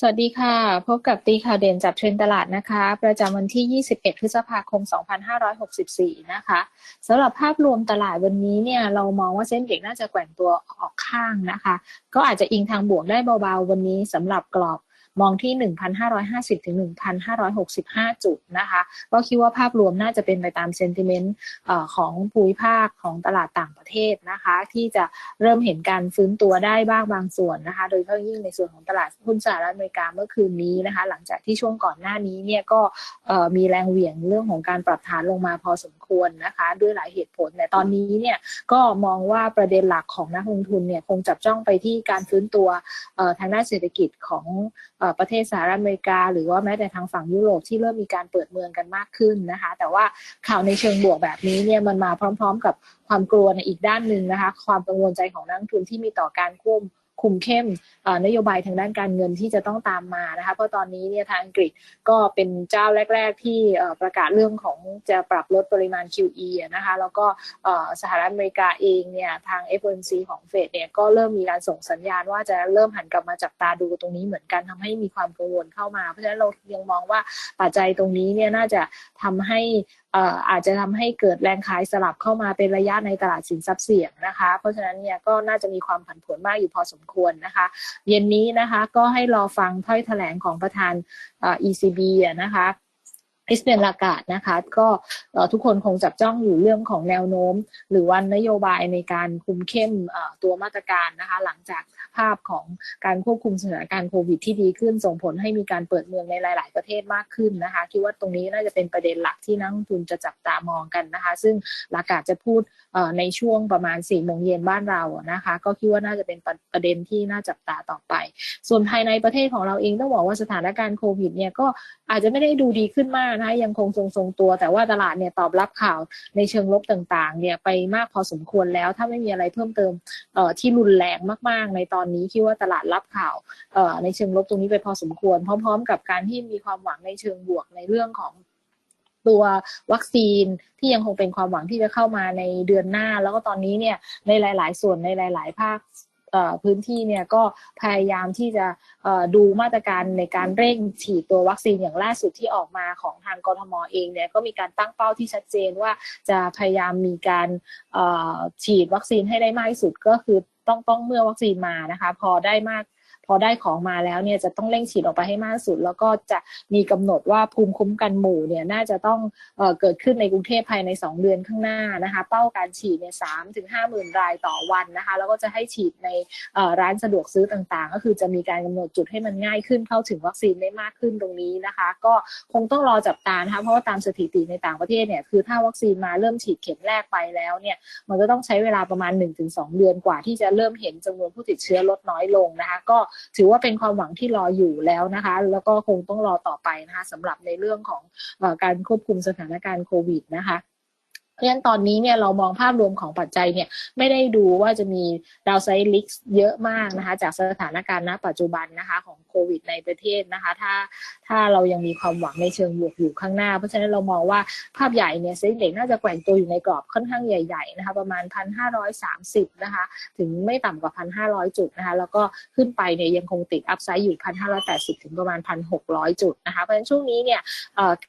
สวัสดีค่ะ พบกับตีข่าวเด่นจับเทรนตลาดนะคะ ประจำวันที่ 21 พฤษภาคม 2564 นะคะสำหรับภาพรวมตลาดวันนี้เนี่ยเรามองว่าเส้นเด็กน่าจะแกว่งตัวออกข้างนะคะ ก็อาจจะอิงทางบวกได้เบาๆ วันนี้สำหรับกรอบ มองที่ 1,550 ถึง 1,565 จุดนะคะก็คิดว่าภาพรวมน่าจะเป็นไปตามเซนติเมนต์ของภูมิภาคของตลาดต่างประเทศนะคะ ที่จะเริ่มเห็นการฟื้นตัวได้บ้างบางส่วนนะคะ โดยเฉพาะยิ่งในส่วนของตลาดหุ้นสหรัฐอเมริกาเมื่อคืนนี้นะคะ หลังจากที่ช่วงก่อนหน้านี้เนี่ยก็มีแรงเหวี่ยงเรื่องของการปรับฐานลงมาพอสมควรควรนะคะ ด้วยหลายเหตุผล แต่ตอนนี้เนี่ยก็มองว่าประเด็นหลักของนักลงทุนเนี่ยคงจับจ้องไปที่การฟื้นตัวทางด้านเศรษฐกิจของประเทศสหรัฐอเมริกา หรือว่าแม้แต่ทางฝั่งยุโรปที่เริ่มมีการเปิดเมืองกันมากขึ้นนะคะ แต่ว่าข่าวในเชิงบวกแบบนี้เนี่ยมันมาพร้อม ๆ กับความกลัวในอีกด้านหนึ่งนะคะ ความกังวลใจของนักทุนที่มีต่อการควบ คุมเข้มนโยบายทางด้านการเงินที่จะต้องตามมานะคะเพราะตอนนี้เนี่ยทางอังกฤษก็เป็นเจ้าแรก ๆ ที่ประกาศเรื่องของจะปรับลดปริมาณ QE นะคะแล้วก็สหรัฐอเมริกาเองเนี่ยทาง FOMC ของเฟดเนี่ยก็เริ่มมีการส่งสัญญาณว่าจะเริ่มหันกลับมาจับตาดูตรงนี้เหมือนกันทำให้มีความกังวลเข้ามา เพราะฉะนั้นเรายังมองว่าปัจจัยตรงนี้เนี่ยน่าจะทำให้อาจจะทำให้เกิดแรงขายสลับเข้ามาเป็นระยะในตลาดสินทรัพย์เสี่ยงนะคะ เพราะฉะนั้นเนี่ยก็น่าจะมีความผันผวนมากอยู่พอสมควรนะคะ เย็นนี้นะคะก็ให้รอฟังถ้อยแถลงของประธาน ECB นะคะ คริสเตียนลากาดนะคะก็ทุกคนคงจับจ้องอยู่เรื่องของแนวโน้ม หรือว่านโยบายในการคุมเข้มตัวมาตรการนะคะหลังจากภาพของการควบคุมสถานการณ์โควิดที่ดีขึ้น ส่งผลให้มีการเปิดเมืองในหลาย ๆ ประเทศมากขึ้นนะคะคิดว่าตรงนี้น่าจะเป็นประเด็นหลักที่นักลงทุนจะจับตามองกันนะคะ ซึ่งลากาดจะพูดในช่วงประมาณ4ี่โมงเย็นบ้านเรานะคะ ก็คิดว่าน่าจะเป็นประเด็นที่น่าจับตาต่อไป ส่วนภายในประเทศของเราเองต้องบอกว่าสถานการณ์โควิดเนี่ยก็อาจจะไม่ได้ดูดีขึ้นมากนะคะยังคงทรงๆตัว แต่ว่าตลาดเนี่ยตอบรับข่าวในเชิงลบต่างๆ เนี่ยไปมากพอสมควรแล้ว ถ้าไม่มีอะไรเพิ่มเติมที่รุนแรงมากๆ ในตอนนี้คิดว่าตลาดรับข่าวในเชิงลบตรงนี้ไปพอสมควร พร้อม ๆ กับการที่มีความหวังในเชิงบวกในเรื่องของตัววัคซีนที่ยังคงเป็นความหวังที่จะเข้ามาในเดือนหน้า แล้วก็ตอนนี้เนี่ยในหลาย ๆ ส่วนในหลาย ๆ ภาค พื้นที่เนี่ยก็พยายามที่จะดูมาตรการในการเร่งฉีดตัววัคซีนอย่างล่าสุดที่ออกมาของทางกรทมเองเนี่ยก็มีการตั้งเป้าที่ชัดเจนว่าจะพยายามมีการฉีดวัคซีนให้ได้มากที่สุดก็คือต้องต้องเมื่อวัคซีนมานะคะ พอได้มาก พอได้ของมาแล้วเนี่ยจะต้องเร่งฉีดออกไปให้มากสุด แล้วก็จะมีกำหนดว่าภูมิคุ้มกันหมู่เนี่ยน่าจะต้องเออเกิดขึ้นในกรุงเทพภายใน 2 เดือนข้างหน้านะคะ เป้าการฉีดเนี่ยสามถึงห้าหมื่นรายต่อวันนะคะ แล้วก็จะให้ฉีดในร้านสะดวกซื้อต่างๆ ก็คือจะมีการกำหนดจุดให้มันง่ายขึ้นเข้าถึงวัคซีนได้มากขึ้นตรงนี้นะคะ ก็คงต้องรอจับตานะคะเพราะว่าตามสถิติในต่างประเทศเนี่ยคือถ้าวัคซีนมาเริ่มฉีดเข็มแรกไปแล้วเนี่ยมันก็ต้องใช้เวลาประมาณ 1-2 เดือนกว่าที่จะเริ่มเห็นจำนวนผู้ติดเชื้อลดน้อยลงนะคะ ก็ถือว่าเป็นความหวังที่รออยู่แล้วนะคะ แล้วก็คงต้องรอต่อไปนะคะสำหรับในเรื่องของอการควบคุมสถานการณ์โควิดนะคะ เพราะฉะนั้นตอนนี้เนี่ยเรามองภาพรวมของปัจจัยเนี่ยไม่ได้ดูว่าจะมีดาวไซลิกเยอะมากนะคะ จากสถานการณ์ณปัจจุบันนะคะของโควิดในประเทศนะคะ ถ้าถ้าเรายังมีความหวังในเชิงบวกอยู่ข้างหน้า เพราะฉะนั้นเรามองว่าภาพใหญ่เนี่ยเซ็นเด็กน่าจะแกว่งตัวอยู่ในกรอบค่อนข้างใหญ่ๆนะคะ ประมาณ 1,530 นะคะ ถึงไม่ต่ำกว่า 1,500 จุดนะคะ แล้วก็ขึ้นไปเนี่ยยังคงติดอัพไซด์อยู่ 1,580 ถึงประมาณ 1,600 จุดนะคะเพราะฉะนั้นช่วงนี้เนี่ย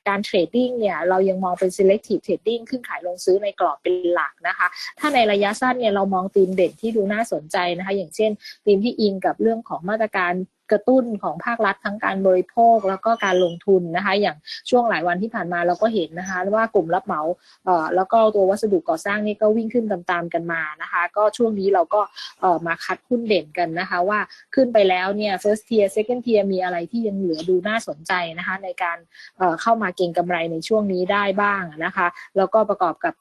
การเทรดดิ้งเนี่ยเรายังมองเป็น selective trading ขึ้นขายลงซื้อในกรอบเป็นหลักนะคะ ถ้าในระยะสั้นเนี่ยเรามองธีมเด่นที่ดูน่าสนใจนะคะ อย่างเช่นธีมที่อิงกับเรื่องของมาตรการ กระตุ้นของภาครัฐทั้งการบริโภคแล้วก็การลงทุนนะคะ อย่างช่วงหลายวันที่ผ่านมาเราก็เห็นนะคะ ว่ากลุ่มรับเหมาเอ่อแล้วก็ตัววัสดุก่อสร้างนี่ก็วิ่งขึ้นตามๆกันมานะคะ ก็ช่วงนี้เราก็เอ่อมาคัดหุ้นเด่นกันนะคะ ว่าขึ้นไปแล้วเนี่ย first tier second tier มีอะไรที่ยังเหลือดูน่าสนใจนะคะ ในการเอ่อเข้ามาเก็งกำไรในช่วงนี้ได้บ้างนะคะ แล้วก็ประกอบกับ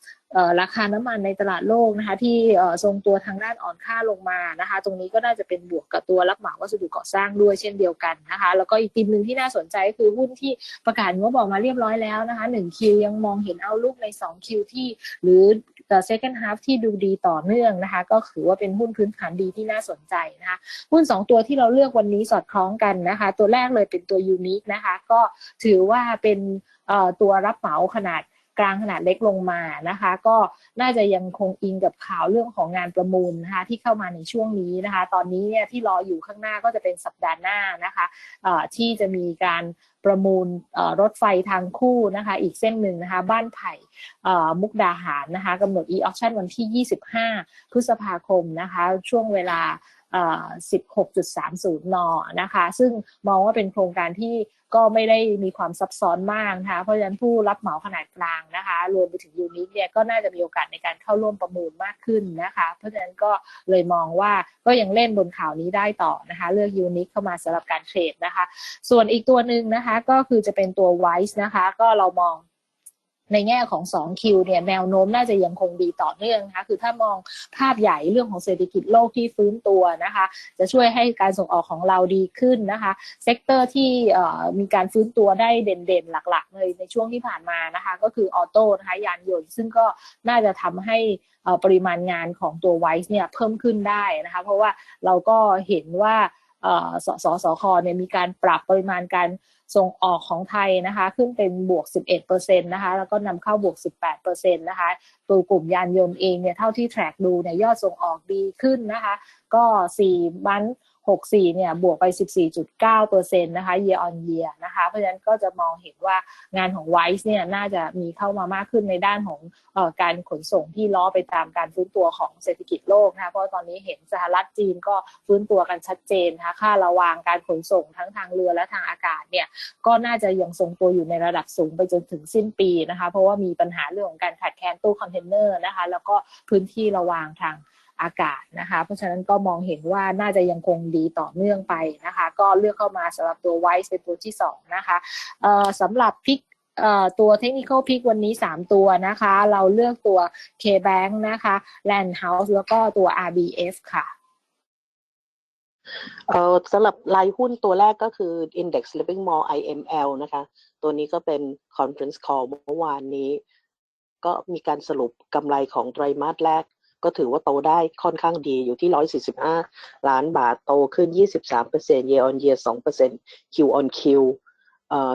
ราคาน้ำมันในตลาดโลกนะคะที่ทรงตัวทางด้านอ่อนค่าลงมานะคะ ตรงนี้ก็น่าจะเป็นบวกกับตัวรับเหมาวัสดุก่อสร้างด้วยเช่นเดียวกันนะคะ แล้วก็อีกทีมหนึ่งที่น่าสนใจก็คือหุ้นที่ประกาศงบออกมาเรียบร้อยแล้วนะคะ1คิวยังมองเห็นเอาลูกใน2คิวที่ หรือ second half ที่ดูดีต่อเนื่องนะคะ ก็ถือว่าเป็นหุ้นพื้นฐานดีที่น่าสนใจนะคะหุ้น 2 ตัวที่เราเลือกวันนี้สอดคล้องกันนะคะ ตัวแรกเลยเป็นตัวยูนิคนะคะ ก็ถือว่าเป็นตัวรับเหมาขนาด กลางขนาดเล็กลงมานะคะ ก็น่าจะยังคงอิงกับข่าวเรื่องของงานประมูลนะคะที่เข้ามาในช่วงนี้นะคะ ตอนนี้เนี่ยที่รออยู่ข้างหน้าก็จะเป็นสัปดาห์หน้านะคะที่จะมีการประมูลรถไฟทางคู่นะคะอีกเส้นหนึ่งนะคะบ้านไผ่มุกดาหารนะคะกำหนด e-auction วันที่ 25 พฤษภาคมนะคะช่วงเวลา 16.30 น นะคะ ซึ่งมองว่าเป็นโครงการที่ ก็ไม่ได้มีความซับซ้อนมากนะคะเพราะฉะนั้นผู้รับเหมาขนาดกลางนะคะ รวมไปถึงยูนิคเนี่ยก็น่าจะมีโอกาสในการเข้าร่วมประมูลมากขึ้นนะคะ เพราะฉะนั้นก็เลยมองว่าก็ยังเล่นบนข่าวนี้ได้ต่อนะคะ เลือกยูนิคเข้ามาสำหรับการเทรดนะคะ ส่วนอีกตัวหนึ่งนะคะก็คือจะเป็นตัวไวส์นะคะ ก็เรามอง ในแง่ของ2คิวเนี่ยแนวโน้มน่าจะยังคงดีต่อเนื่องนะคะคือถ้ามองภาพใหญ่เรื่องของเศรษฐกิจโลกที่ฟื้นตัวนะคะ จะช่วยให้การส่งออกของเราดีขึ้นนะคะ เซกเตอร์ที่มีการฟื้นตัวได้เด่นๆ หลักๆเลยในช่วงที่ผ่านมานะคะ ก็คือออโต้นะคะยานยนต์ ซึ่งก็น่าจะทำให้ปริมาณงานของตัวไวซ์เนี่ยเพิ่มขึ้นได้นะคะ เพราะว่าเราก็เห็นว่า สสสคเนี่ยมีการปรับปริมาณการส่งออกของไทยนะคะขึ้นเป็นบวก 11%นะคะแล้วก็นำเข้าบวก 18%นะคะตัวกลุ่มยานยนต์เองเนี่ยเท่าที่แทร็กดูเนี่ยยอดส่งออกดีขึ้นนะคะก็4บัน 64เนี่ยบวกไป 14.9%นะคะ year on year นะคะ เพราะฉะนั้นก็จะมองเห็นว่างานของ Wise เนี่ยน่าจะมีเข้ามามากขึ้นในด้านของออการขนส่งที่ล้อไปตามการฟื้นตัวของเศรษฐกิจโลกนะคะเพราะตอนนี้เห็นสหรัฐจีนก็ฟื้นตัวกันชัดเจนนะคะค่าระวางการขนส่งทั้งทางเรือและทางอากาศเนี่ยก็น่าจะยังทรงตัวอยู่ในระดับสูงไปจนถึงสิ้นปีนะคะ เพราะว่ามีปัญหาเรื่องของการขาดแคลนตู้คอนเทนเนอร์นะคะ แล้วก็พื้นที่ระวางทาง อากาศนะคะ เพราะฉะนั้นก็มองเห็นว่าน่าจะยังคงดีต่อเนื่องไปนะคะ ก็เลือกเข้ามาสำหรับตัวไวซ์เป็นตัวที่ 2 นะคะสำหรับพิกตัวเทคนิคอลพิกวันนี้ 3 ตัวนะคะ เราเลือกตัว K-Bank นะคะ Land House แล้วก็ตัว RBF ค่ะเอ่อสำหรับรายหุ้นตัวแรกก็คือ Index Living Mall IML นะคะ ตัวนี้ก็เป็น conference call เมื่อวานนี้ ก็มีการสรุปกำไรของไตรมาสแรก ก็ถือว่าโตได้ค่อนข้างดีอยู่ที่ 145 ล้านบาทโตขึ้น 23% year on year 2% Q on Q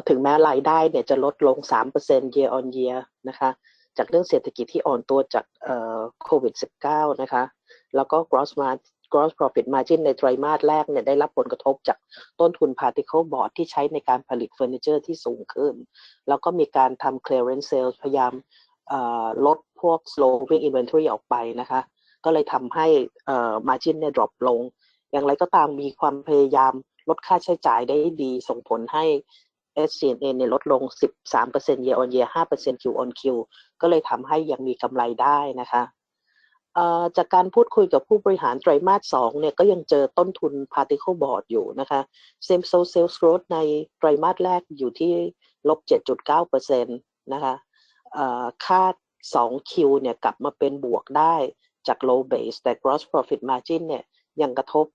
ถึงแม้รายได้เนี่ยจะลดลง 3% year on year นะคะจากเรื่องเศรษฐกิจที่อ่อนตัวจากโควิด -19 นะคะแล้วก็ gross margin gross profit margin ในไตรมาสแรกเนี่ยได้รับผลกระทบจากต้นทุน particle board ที่ใช้ในการผลิตเฟอร์นิเจอร์ที่สูงขึ้น แล้วก็มีการทำ clearance sales พยายามลด พวก slow moving inventory ออกไปนะคะ ก็เลยทำให้เอ่อ margin เนี่ย drop ลง อย่างไรก็ตามมีความพยายามลดค่าใช้จ่ายได้ดี ส่งผลให้ SG&A เนี่ยลดลง 13% year on year 5% Q on Q ก็เลยทำให้ยังมีกำไรได้นะคะจากการพูดคุยกับผู้บริหารไตรมาสสองเนี่ยก็ยังเจอต้นทุน particle board อยู่นะคะ same store sales growth ในไตรมาสแรกอยู่ที่ลบ 7.9%นะคะคา 2Q เนี่ยกลับมาเป็นบวกได้จาก low base แต่ gross profit margin เนี่ยยังกระทบ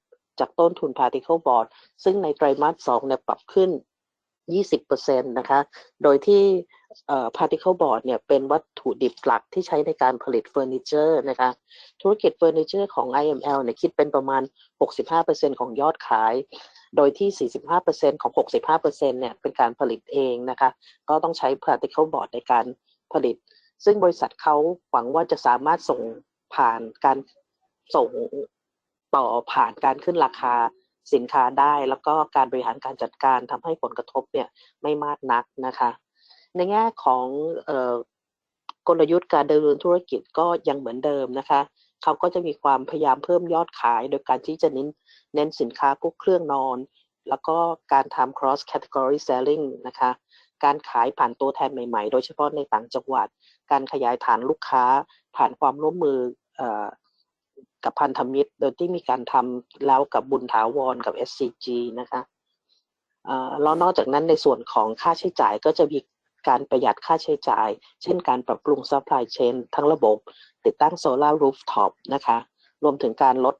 จากต้นทุน particle board ซึ่งในไตรมาสสองเนี่ยปรับขึ้น 20%นะคะ โดยที่ particle board เนี่ยเป็นวัตถุดิบหลักที่ใช้ในการผลิตเฟอร์นิเจอร์นะคะ ธุรกิจเฟอร์นิเจอร์ของ IML เนี่ยคิดเป็นประมาณ 65%ของยอดขาย โดยที่ 45%ของ 65%เนี่ยเป็นการผลิตเองนะคะ ก็ต้องใช้ particle board ในการผลิต ซึ่งบริษัทเขาหวังว่าจะสามารถส่งผ่านการส่งต่อผ่านการขึ้นราคาสินค้าได้ แล้วก็การบริหารการจัดการทำให้ผลกระทบเนี่ยไม่มากนักนะคะ ในแง่ของออกลยุทธ์การดำเนินธุรกิจก็ยังเหมือนเดิมนะคะเขาก็จะมีความพยายามเพิ่มยอดขาย โดยการที่จะเน้นเน้นสินค้าพวกเครื่องนอน แล้วก็การทำ cross category selling นะคะ การขายผ่านตัวแทนใหม่ ๆ โดยเฉพาะในต่างจังหวัด การขยายฐานลูกค้า ผ่านความร่วมมืออกับพันธมิตร โดยที่มีการทำแล้วกับบุญถาวรกับ SCG นะคะแล้วนอกจากนั้นในส่วนของค่าใช้จ่ายก็จะมีการประหยัดค่าใช้จ่าย เช่นการปรับปรุง supply chain ทั้งระบบ ติดตั้งโซลาร์รูฟท็อปนะคะ รวมถึงการลด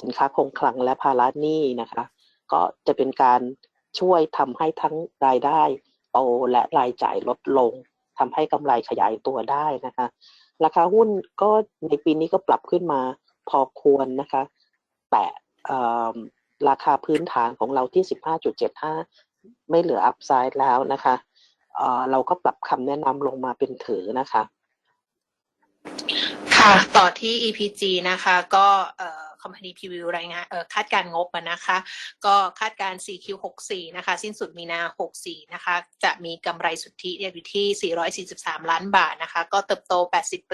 สินค้าคงคลังและภาระหนี้นะคะ ก็จะเป็นการช่วยทำให้ทั้งรายได้ โตและรายจ่ายลดลงทำให้กำไรขยายตัวได้นะคะ ราคาหุ้นก็ในปีนี้ก็ปรับขึ้นมาพอควรนะคะ แต่ราคาพื้นฐานของเราที่ 15.75 ไม่เหลืออัพไซด์แล้วนะคะเเราก็ปรับคำแนะนำลงมาเป็นถือนะคะ ค่ะ ต่อที่ EPG นะคะ ก็เอ่อ Company Preview รายงานคาดการงบนะคะ ก็คาดการ 4Q64 นะคะ สิ้นสุดมีนา 64 นะคะ จะมีกำไรสุทธิอยู่ที่ 443 ล้านบาทนะคะ ก็เติบโต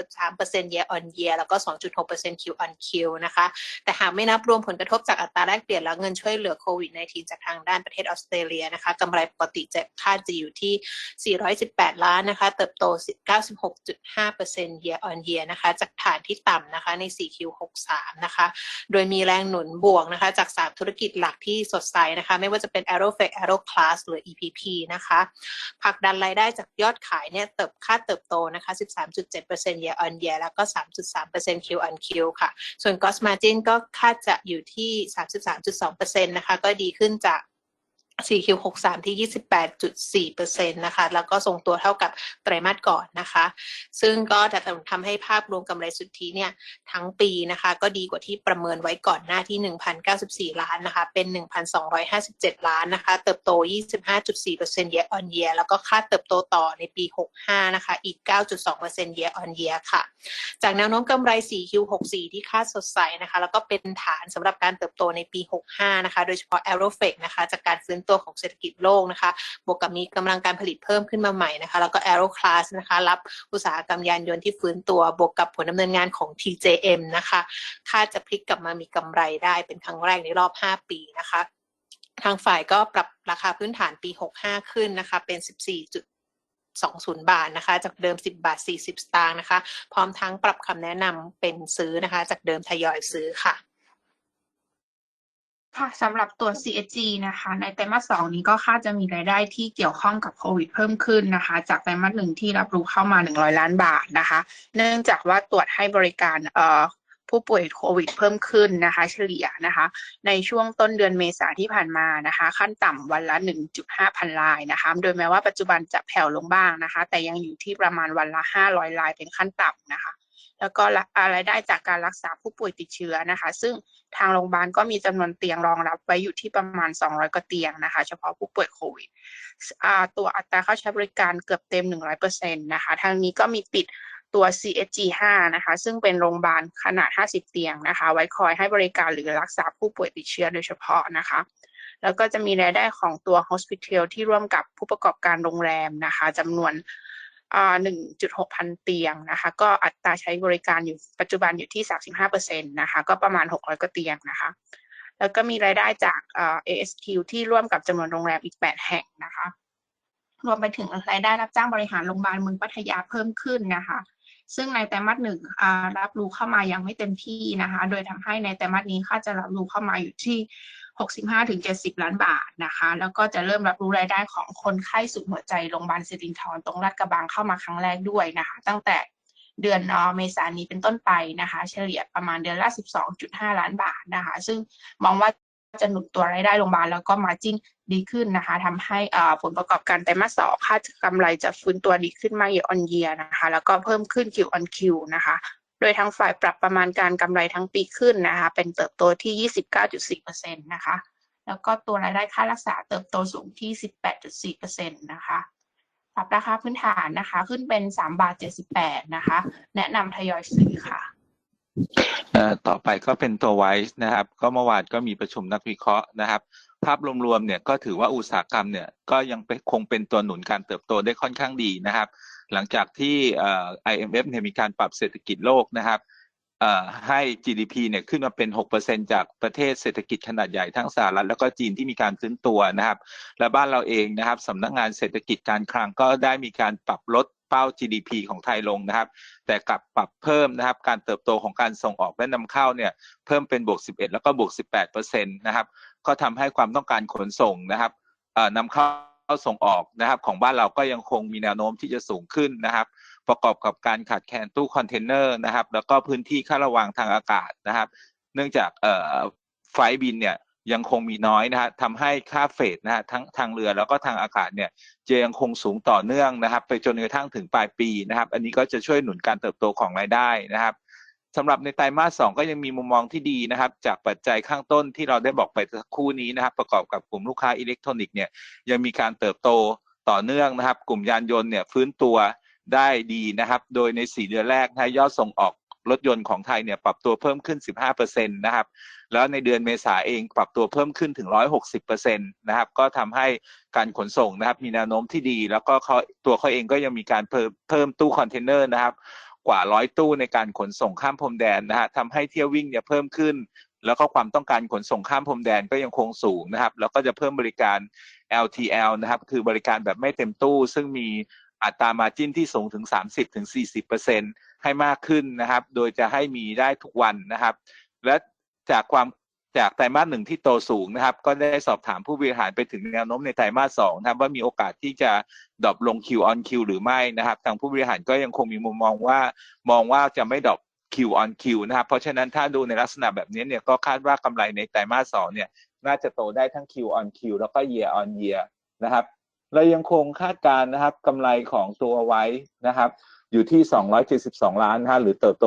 83% year on year แล้วก็ 2.6% Q on Q นะคะ แต่หากไม่นับรวมผลกระทบจากอัตราแลกเปลี่ยนและเงินช่วยเหลือโควิด -19 จากทางด้านประเทศออสเตรเลียนะคะกำไรปกติจะคาดจะอยู่ที่ 418 ล้านนะคะ เติบโต 96.5% year on year นะคะ จากฐานที่ต่ำนะคะใน 4Q63 นะคะโดยมีแรงหนุนบวกนะคะ จาก 3 ธุรกิจหลักที่สดใสนะคะ ไม่ว่าจะเป็น Aeroflex Aeroclass หรือ EPP นะคะผลักดันรายได้จากยอดขายเนี่ยเติบคาเติบโตนะคะ 13.7% year on year แล้วก็ 3.3% Q on Q ค่ะ ส่วน gross margin ก็คาดจะอยู่ที่ 33.2%นะคะ ก็ดีขึ้นจาก 4Q63 ที่ 28.4%นะคะ แล้วก็ทรงตัวเท่ากับไตรมาสก่อนนะคะ ซึ่งก็จะทำให้ภาพรวมกำไรสุทธิเนี่ยทั้งปีนะคะ ก็ดีกว่าที่ประเมินไว้ก่อนหน้าที่ 1,094 ล้านนะคะ เป็น 1,257 ล้านนะคะ เติบโต 25.4% year on year แล้วก็คาดเติบโตต่อในปี 65 นะคะ อีก 9.2% year on year ค่ะ จากแนวโน้มกำไร 4Q64 ที่คาดสดใสนะคะ แล้วก็เป็นฐานสำหรับการเติบโตในปี 65 นะคะ โดยเฉพาะ Aeroflex นะคะ จากการฟื้นตัวของเศรษฐกิจโลกนะคะ บวกกับมีกำลังการผลิตเพิ่มขึ้นมาใหม่นะคะ แล้วก็ Aeroclass นะคะ รับอุตสาหกรรมยานยนต์ที่ฟื้นตัวบวกกับผลดำเนินงานของ TJM นะคะคาดจะพลิกกลับมามีกำไรได้เป็นครั้งแรกในรอบ 5 ปีนะคะ ทางฝ่ายก็ปรับราคาพื้นฐานปี 65 ขึ้นนะคะ เป็น 14 20 บาทนะคะ จากเดิม 10 บาท 40 สตางค์นะคะ พร้อมทั้งปรับคำแนะนำเป็นซื้อนะคะ จากเดิมทยอยซื้อค่ะ ค่ะสำหรับตัว CSG นะคะ ในไตรมาสสนี้ก็คาดจะมีรายได้ที่เกี่ยวข้องกับโควิดเพิ่มขึ้นนะคะ จากไตรมาสหนึ่งที่รับรู้เข้ามา 100 ล้านบาทนะคะ เนื่องจากว่าตรวจให้บริการเอ่อผู้ป่วยโควิดเพิ่มขึ้นนะคะ เฉลี่ยนะคะ ในช่วงต้นเดือนเมษาที่ผ่านมานะคะ ขั้นต่ำวันละ 1.5 พันรายนะคะ โดยแม้ว่าปัจจุบันจะแผ่วลงบ้างนะคะ แต่ยังอยู่ที่ประมาณวันละ 500รายเป็นขั้นต่ำนะคะ แล้วก็รายได้จากการรักษาผู้ป่วยติดเชื้อนะคะ ซึ่งทางโรงพยาบาลก็มีจำนวนเตียงรองรับไว้อยู่ที่ประมาณ 200 กว่าเตียงนะคะ เฉพาะผู้ป่วยโควิดตัวอัตราเข้าใช้บริการเกือบเต็ม 100%นะคะทางนี้ก็มีปิดตัว CSG 5นะคะ ซึ่งเป็นโรงพยาบาลขนาด 50 เตียงนะคะ ไว้คอยให้บริการหรือรักษาผู้ป่วยติดเชื้อโดยเฉพาะนะคะ แล้วก็จะมีรายได้ของตัว Hospital ที่ร่วมกับผู้ประกอบการโรงแรมนะคะจำนวน 1.6 พันเตียงนะคะ ก็อัตราใช้บริการอยู่ปัจจุบันอยู่ที่ 35%นะคะ ก็ประมาณ 600กว่าเตียงนะคะ แล้วก็มีรายได้จาก ASQ ที่ร่วมกับจำนวนโรงแรมอีก 8 แห่งนะคะ รวมไปถึงรายได้รับจ้างบริหารโรงพยาบาลเมืองพัทยาเพิ่มขึ้นนะคะ ซึ่งในไตรมาสหนึ่งรับรู้เข้ามายังไม่เต็มที่นะคะ โดยทำให้ในไตรมาสนี้ค่าจะรับรู้เข้ามาอยู่ที่ 65ถึง70 ล้านบาทนะคะ แล้วก็จะเริ่มรับรู้รายได้ของคนไข้สุดหัวใจโรงพยาบาลสิรินธรตรงลาดกระบังเข้ามาครั้งแรกด้วยนะคะ ตั้งแต่เดือนเมษายนนี้เป็นต้นไปนะคะ เฉลี่ยประมาณเดือนละ 12.5 ล้านบาทนะคะ ซึ่งมองว่าจะหนุนตัวรายได้โรงพยาบาลแล้วก็มาจิ้นดีขึ้นนะคะทำให้ผลประกอบการไตรมาสสองคาดกำไรจะฟื้นตัวดีขึ้นมาก year on year นะคะ แล้วก็เพิ่มขึ้น Q on Q นะคะ โดยทางฝ่ายปรับประมาณการกำไรทั้งปีขึ้นนะคะ เป็นเติบโตที่ 29.4%นะคะ แล้วก็ตัวรายได้ค่ารักษาเติบโตสูงที่ 18.4%นะคะปรับราคาพื้นฐานนะคะ ขึ้นเป็น3บาท78นะคะ แนะนำทยอยซื้อค่ะต่อไปก็เป็นตัวไวซ์นะครับ ก็เมื่อวานก็มีประชุมนักวิเคราะห์นะครับ ภาพรวมๆเนี่ยก็ถือว่าอุตสาหกรรมเนี่ยก็ยังคงเป็นตัวหนุนการเติบโตได้ค่อนข้างดีนะครับ หลังจากที่ IMF เนี่ยมีการปรับเศรษฐกิจโลกนะครับให้ GDP เนี่ยขึ้นมาเป็น 6%จากประเทศเศรษฐกิจขนาดใหญ่ทั้งสหรัฐแล้วก็จีนที่มีการฟื้นตัวนะครับ และบ้านเราเองนะครับสำนักงานเศรษฐกิจการคลังก็ได้มีการปรับลดเป้า GDP ของไทยลงนะครับ แต่กลับปรับเพิ่มนะครับ การเติบโตของการส่งออกและนำเข้าเนี่ยเพิ่มเป็นบวก 11 แล้วก็บวก 18%นะครับ ก็ทำให้ความต้องการขนส่งนะครับนำเข้า ส่งออกนะครับของบ้านเราก็ยังคงมีแนวโน้มที่จะสูงขึ้นนะครับ ประกอบกับการขาดแคลนตู้คอนเทนเนอร์นะครับ แล้วก็พื้นที่ค่าระวางทางอากาศนะครับ เนื่องจากเอ่อไฟบินเนี่ยยังคงมีน้อยนะฮะทำให้ค่าเฟรดนะฮะทั้งทางเรือแล้วก็ทางอากาศเนี่ยจะยังคงสูงต่อเนื่องนะครับ ไปจนกระทั่งถึงปลายปีนะครับ อันนี้ก็จะช่วยหนุนการเติบโตของรายได้นะครับ สำหรับในไตรมาสสองก็ยังมีมุมมองที่ดีนะครับ จากปัจจัยข้างต้นที่เราได้บอกไปสักครู่นี้นะครับ ประกอบกับกลุ่มลูกค้าอิเล็กทรอนิกส์เนี่ยยังมีการเติบโตต่อเนื่องนะครับ กลุ่มยานยนต์เนี่ยฟื้นตัวได้ดีนะครับ โดยใน 4 เดือนแรกนะยอดส่งออกรถยนต์ของไทยเนี่ยปรับตัวเพิ่มขึ้น 15%นะครับ แล้วในเดือนเมษาเองปรับตัวเพิ่มขึ้นถึง 160%นะครับ ก็ทำให้การขนส่งนะครับมีแนวโน้มที่ดี แล้วก็เขาตัวเขาเองก็ยังมีการเพิ่มเพิ่มตู้คอนเทนเนอร์นะครับ กว่าร้อยตู้ในการขนส่งข้ามพรมแดนนะฮะทำให้เที่ยววิ่งเนี่ยเพิ่มขึ้น แล้วก็ความต้องการขนส่งข้ามพรมแดนก็ยังคงสูงนะครับ แล้วก็จะเพิ่มบริการ LTL นะครับ คือบริการแบบไม่เต็มตู้ ซึ่งมีอัตรามาจิ้นที่สูงถึง 30-40%ให้มากขึ้นนะครับ โดยจะให้มีได้ทุกวันนะครับ และจากความ จากไตรมาสหนึ่งที่โตสูงนะครับ ก็ได้สอบถามผู้บริหารไปถึงแนวโน้มในไตรมาสสองนะครับว่ามีโอกาสที่จะดรอปลง Q on Q หรือไม่นะครับ ทางผู้บริหารก็ยังคงมีมุมมองว่า มองว่าจะไม่ดรอป Q on Q นะครับ เพราะฉะนั้นถ้าดูในลักษณะแบบนี้เนี่ยก็คาดว่ากำไรในไตรมาสสองเนี่ยน่าจะโตได้ทั้ง Q on Q แล้วก็ Year on Year นะครับ เรายังคงคาดการณ์นะครับกำไรของตัวไว้นะครับ อยู่ที่ 272 ล้านนะฮะหรือเติบโต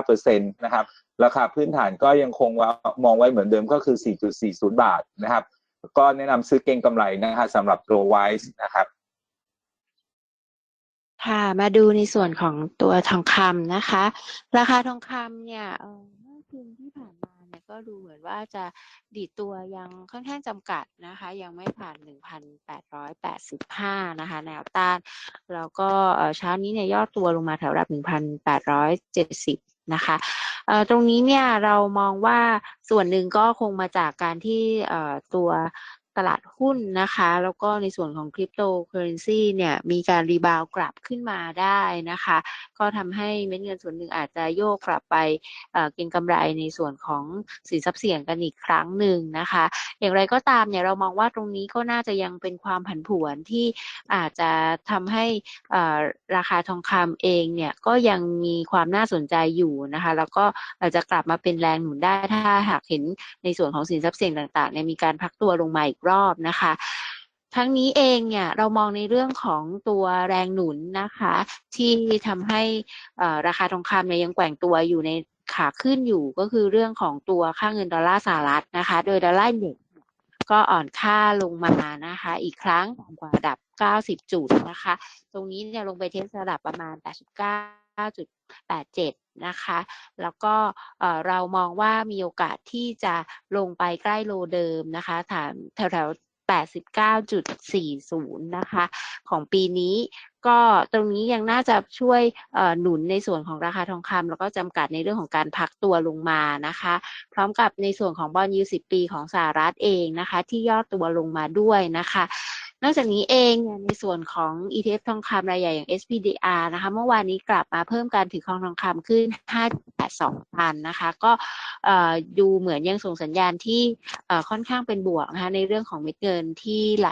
35%นะครับราคาพื้นฐานก็ยังคงว่ามองไว้เหมือนเดิมก็คือ 4.40 บาทนะครับ ก็แนะนำซื้อเก็งกำไรนะฮะสำหรับตัวไวซ์นะครับค่ะมาดูในส่วนของตัวทองคำนะคะ ราคาทองคำเนี่ยเออเมื่อคืนที่ผ่านมา ก็ดูเหมือนว่าจะดีดตัวยังค่อนข้างจำกัดนะคะ ยังไม่ผ่าน 1,885 นะคะ แนวต้าน แล้วก็เช้านี้เนี่ยย่อตัวลงมาแถวระดับ 1,870 นะคะเอ่อตรงนี้เนี่ยเรามองว่าส่วนหนึ่งก็คงมาจากการที่ตัว ตลาดหุ้นนะคะ แล้วก็ในส่วนของคริปโตเคอเรนซีเนี่ยมีการรีบาวกลับขึ้นมาได้นะคะ ก็ทำให้เม็ดเงินส่วนหนึ่งอาจจะโยกกลับไปเก็งกำไรในส่วนของสินทรัพย์เสี่ยงกันอีกครั้งหนึ่งนะคะ อย่างไรก็ตามเนี่ยเรามองว่าตรงนี้ก็น่าจะยังเป็นความผันผวนที่อาจจะทำให้ราคาทองคำเองเนี่ยก็ยังมีความน่าสนใจอยู่นะคะ แล้วก็อาจจะกลับมาเป็นแรงหนุนได้ถ้าหากเห็นในส่วนของสินทรัพย์เสี่ยงต่างๆเนี่ยมีการพักตัวลงมาอีกรอบนะคะ ทั้งนี้เองเนี่ยเรามองในเรื่องของตัวแรงหนุนนะคะ ที่ทำให้ราคาทองคำเนี่ยยังแกว่งตัวอยู่ในขาขึ้นอยู่ก็คือเรื่องของตัวค่าเงินดอลลาร์สหรัฐนะคะ โดยดอลลาร์เด็กก็อ่อนค่าลงมานะคะ อีกครั้งต่ำกว่าระดับ 90 จุดนะคะ ตรงนี้เนี่ยลงไปเทสระดับประมาณ 9.87 นะคะ แล้วก็เรามองว่ามีโอกาสที่จะลงไปใกล้โลเดิมนะคะฐานแถวๆ89.40 นะคะ ของปีนี้ก็ตรงนี้ยังน่าจะช่วยหนุนในส่วนของราคาทองคำแล้วก็จำกัดในเรื่องของการพักตัวลงมานะคะ พร้อมกับในส่วนของบอลยู10ปีของสหรัฐเองนะคะ ที่ย่อตัวลงมาด้วยนะคะ นอกจากนี้เองเนี่ยในส่วนของ ETF ทองคำรายใหญ่อย่าง SPDR นะคะเมื่อวานนี้กลับมาเพิ่มการถือครองทองคำขึ้น 5.82พันนะคะ ก็ดูเหมือนยังส่งสัญญาณที่ค่อนข้างเป็นบวกนะคะในเรื่องของเม็ดเงินที่ไหล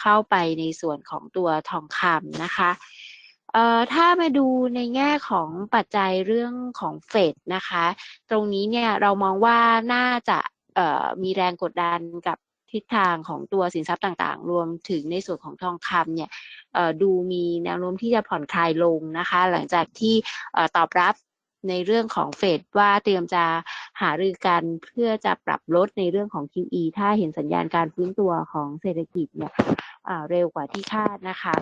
เข้าไปในส่วนของตัวทองคำนะคะเอ่อถ้ามาดูในแง่ของปัจจัยเรื่องของเฟดนะคะ ตรงนี้เนี่ยเรามองว่าน่าจะมีแรงกดดันกับ ทิศทางของตัวสินทรัพย์ต่างๆ รวมถึงในส่วนของทองคำเนี่ยดูมีแนวโน้มที่จะผ่อนคลายลงนะคะ หลังจากที่ตอบรับในเรื่องของเฟดว่าเตรียมจะหารือกันเพื่อจะปรับลดในเรื่องของ QE ถ้าเห็นสัญญาณการฟื้นตัวของเศรษฐกิจเนี่ยเร็วกว่าที่คาดนะคะ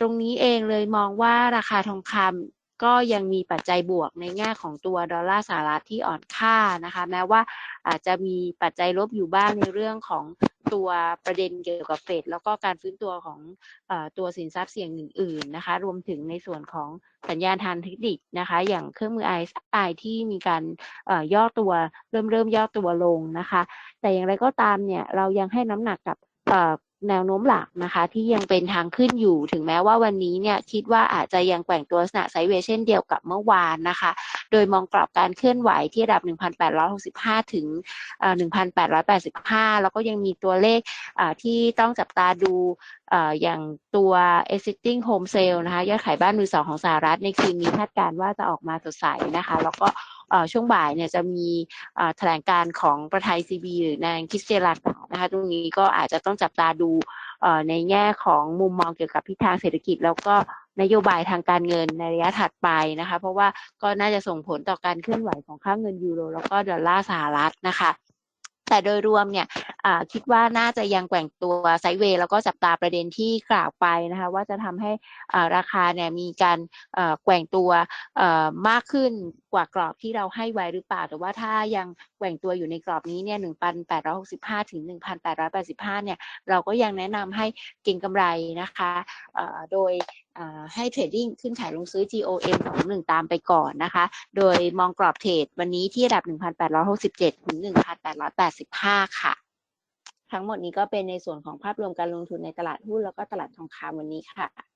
ตรงนี้เองเลยมองว่าราคาทองคำ ก็ยังมีปัจจัยบวกในแง่ของตัวดอลลาร์สหรัฐที่อ่อนค่านะคะ แม้ว่าอาจจะมีปัจจัยลบอยู่บ้างในเรื่องของตัวประเด็นเกี่ยวกับเฟดแล้วก็การฟื้นตัวของอตัวสินทรัพย์เสี่ยงอื่น ๆนะคะ รวมถึงในส่วนของสัญญาณทางเทคนิคนะคะ อย่างเครื่องมือ RSI ที่มีการย่อตัวเริ่มเริ่มย่อตัวลงนะคะ แต่อย่างไรก็ตามเนี่ยเรายังให้น้ำหนักกับ แนวโน้มหลักนะคะ ที่ยังเป็นทางขึ้นอยู่ถึงแม้ว่าวันนี้เนี่ยคิดว่าอาจจะยังแกว่งตัวลักษณะไซเวเช่นเดียวกับเมื่อวานนะคะ โดยมองกรอบการเคลื่อนไหวที่ระดับ 1,865 ถึง 1,885 แล้วก็ยังมีตัวเลขที่ต้องจับตาดูอย่างตัว existing home sale นะคะ ยอดขายบ้านมือสองของสหรัฐในคืนนี้คาดการณ์ว่าจะออกมาสดใสนะคะ แล้วก็ ช่วงบ่ายเนี่ยจะมีแถลงการของประธานซีบีหรือนางคิสเตลาการ์นะคะตรงนี้ก็อาจจะต้องจับตาดูในแง่ของมุมมองเกี่ยวกับทิศทางเศรษฐกิจ แล้วก็นโยบายทางการเงินในระยะถัดไปนะคะ เพราะว่าก็น่าจะส่งผลต่อการเคลื่อนไหวของค่าเงินยูโรแล้วก็ดอลลาร์สหรัฐนะคะ แต่โดยรวมเนี่ยคิดว่าน่าจะยังแกว่งตัวไซเวย์แล้วก็จับตาประเด็นที่กล่าวไปนะคะว่าจะทำให้ราคาเนี่ยมีการแกว่งตัวมากขึ้นกว่ากรอบที่เราให้ไว้หรือเปล่า แต่ว่าถ้ายังแกว่งตัวอยู่ในกรอบนี้เนี่ย1,865 ถึง 1,885 เนี่ย เราก็ยังแนะนำให้เก็งกำไรนะคะ โดย ให้เทรดดิ้งขึ้นขายลงซื้อ GOM 21 ตามไปก่อนนะคะ โดยมองกรอบเทรดวันนี้ที่ระดับ 1,867 ถึง 1,885 ค่ะ ทั้งหมดนี้ก็เป็นในส่วนของภาพรวมการลงทุนในตลาดหุ้นแล้วก็ตลาดทองคำวันนี้ค่ะ